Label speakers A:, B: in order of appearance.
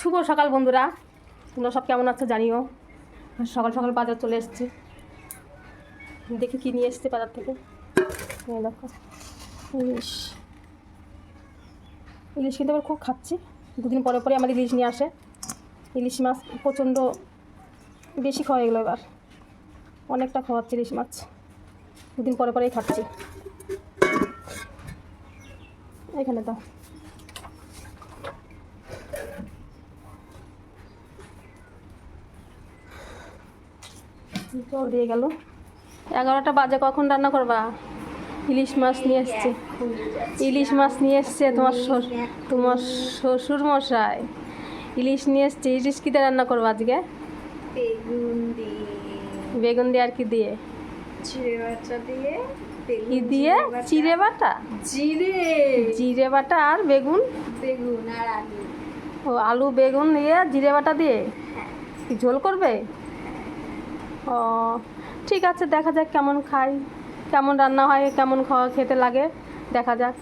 A: শুভ সকাল বন্ধুরা। তোমরা সব কেমন আছো জানিও। সকাল সকাল বাজার চলে এসেছি। দেখি কি নিয়ে এসছে বাজার থেকে। ইলিশ। ইলিশ কিন্তু আবার খুব খাচ্ছি। দুদিন পরে পরে আমার ইলিশ নিয়ে আসে। ইলিশ মাছ প্রচণ্ড বেশি খাওয়া এগুলো এবার। অনেকটা খাওয়াচ্ছি ইলিশ মাছ। দুদিন পরে পরেই খাচ্ছি। এখানে দাও। জল দিয়ে গেল। এগারোটা বাজে কখন রান্না করবা? ইলিশ মাছ নিয়ে এসছে। ইলিশ মাছ নিয়ে এসছে তোমার তোমার শ্বশুর মশাই। ইলিশ নিয়ে এসছে। ইলিশ কী দিয়ে রান্না করব আজকে?
B: বেগুন দিয়ে।
A: আর কি
B: দিয়ে?
A: কি দিয়ে? চিড়ে বাটা।
B: জিরে
A: জিরে। বাটা আর বেগুন?
B: বেগুন আর আলু।
A: ও আলু বেগুন দিয়ে জিরে বাটা দিয়ে? কি ঝোল করবে? ও, ঠিক আছে, দেখা যাক কেমন খাই, কেমন রান্না হয়, কেমন খাওয়া খেতে লাগে, দেখা যাক।